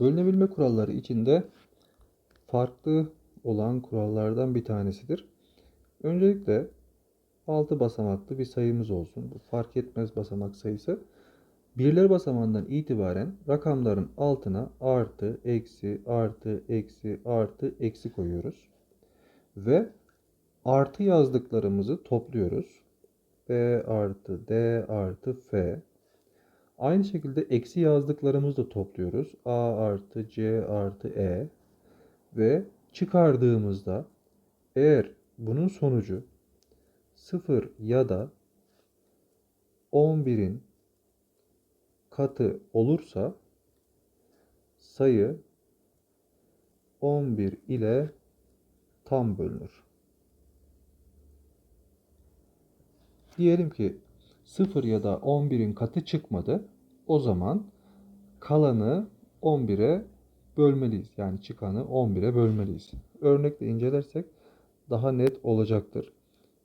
Bölünebilme kuralları içinde farklı olan kurallardan bir tanesidir. Öncelikle 6 basamaklı bir sayımız olsun. Bu fark etmez basamak sayısı. Birler basamağından itibaren rakamların altına artı, eksi, artı, eksi, artı, eksi koyuyoruz. Ve artı yazdıklarımızı topluyoruz. B artı D artı F. Aynı şekilde eksi yazdıklarımızı da topluyoruz. A artı C artı E. Ve çıkardığımızda eğer bunun sonucu 0 ya da 11'in katı olursa sayı 11 ile tam bölünür. Diyelim ki 0 ya da 11'in katı çıkmadı. O zaman kalanı 11'e bölmeliyiz. Yani çıkanı 11'e bölmeliyiz. Örnekle incelersek daha net olacaktır.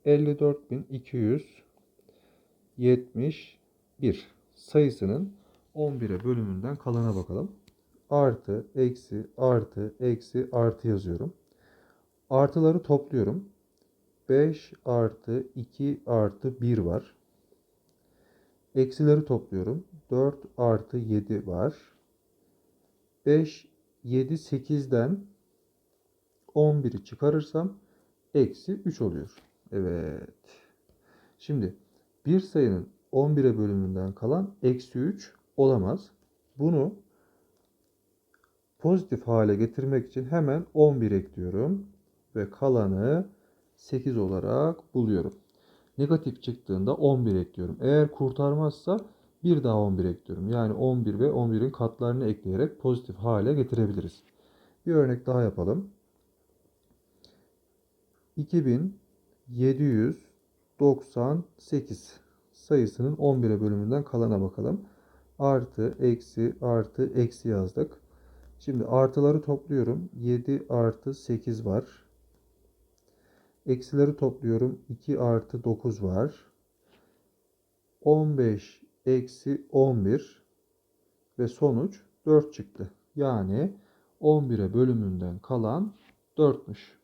54.271 sayısının 11'e bölümünden kalana bakalım. Artı, eksi, artı, eksi, artı yazıyorum. Artıları topluyorum. 5 artı 2 artı 1 var. Eksileri topluyorum. 4 artı 7 var. 5, 7, 8'den 11'i çıkarırsam eksi 3 oluyor. Evet. Şimdi bir sayının 11'e bölümünden kalan eksi 3 olamaz. Bunu pozitif hale getirmek için hemen 11 ekliyorum. Ve kalanı 8 olarak buluyorum. Negatif çıktığında 11 ekliyorum. Eğer kurtarmazsa bir daha 11 ekliyorum. Yani 11 ve 11'in katlarını ekleyerek pozitif hale getirebiliriz. Bir örnek daha yapalım. 2798 sayısının 11'e bölümünden kalana bakalım. Artı, eksi, artı, eksi yazdık. Şimdi artıları topluyorum. 7 artı 8 var. Eksileri topluyorum. 2 artı 9 var. 15 eksi 11 ve sonuç 4 çıktı. Yani 11'e bölümünden kalan 4'müş.